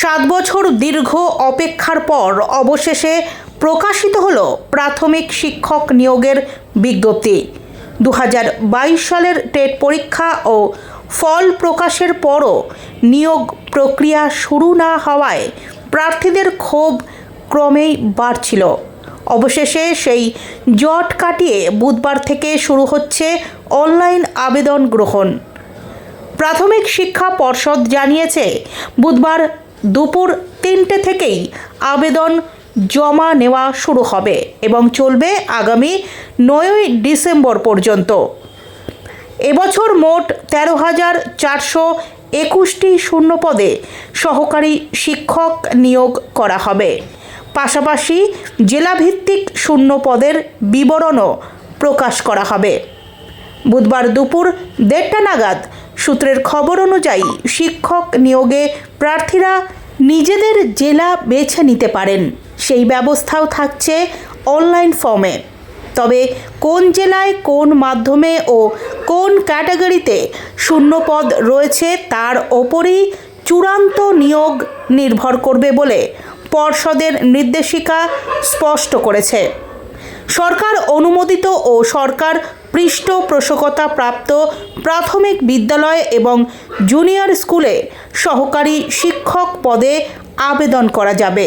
সাত বছর দীর্ঘ অপেক্ষার পর অবশেষে প্রকাশিত হল প্রাথমিক শিক্ষক নিয়োগের বিজ্ঞপ্তি। দু হাজার বাইশ সালের টেট পরীক্ষা ও ফল প্রকাশের পরও নিয়োগ প্রক্রিয়া শুরু না হওয়ায় প্রার্থীদের ক্ষোভ ক্রমেই বাড়ছিল। অবশেষে সেই জট কাটিয়ে বুধবার থেকে শুরু হচ্ছে অনলাইন আবেদন গ্রহণ। প্রাথমিক শিক্ষা পর্ষদ জানিয়েছে, বুধবার দুপুর তিনটে থেকেই আবেদন জমা নেওয়া শুরু হবে এবং চলবে আগামী নয়ই ডিসেম্বর পর্যন্ত। এবছর মোট তেরো হাজার চারশো একুশটি শূন্য পদে সহকারী শিক্ষক নিয়োগ করা হবে। পাশাপাশি জেলাভিত্তিক শূন্যপদের বিবরণও প্রকাশ করা হবে। বুধবার দুপুর দেড়টা নাগাদ সূত্রের খবর অনুযায়ী, শিক্ষক নিয়োগে প্রার্থীরা নিজেদের জেলা বেছে নিতে পারেন। সেই ব্যবস্থাও থাকছে অনলাইন ফর্মে। তবে কোন জেলায় কোন মাধ্যমে ও কোন ক্যাটাগরিতে শূন্যপদ রয়েছে তার ওপরই চূড়ান্ত নিয়োগ নির্ভর করবে বলে পর্ষদের নির্দেশিকা স্পষ্ট করেছে। সরকার অনুমোদিত ও সরকার পৃষ্ঠপোষকতা প্রাপ্ত প্রাথমিক বিদ্যালয় এবং জুনিয়র স্কুলে সহকারী শিক্ষক পদে আবেদন করা যাবে।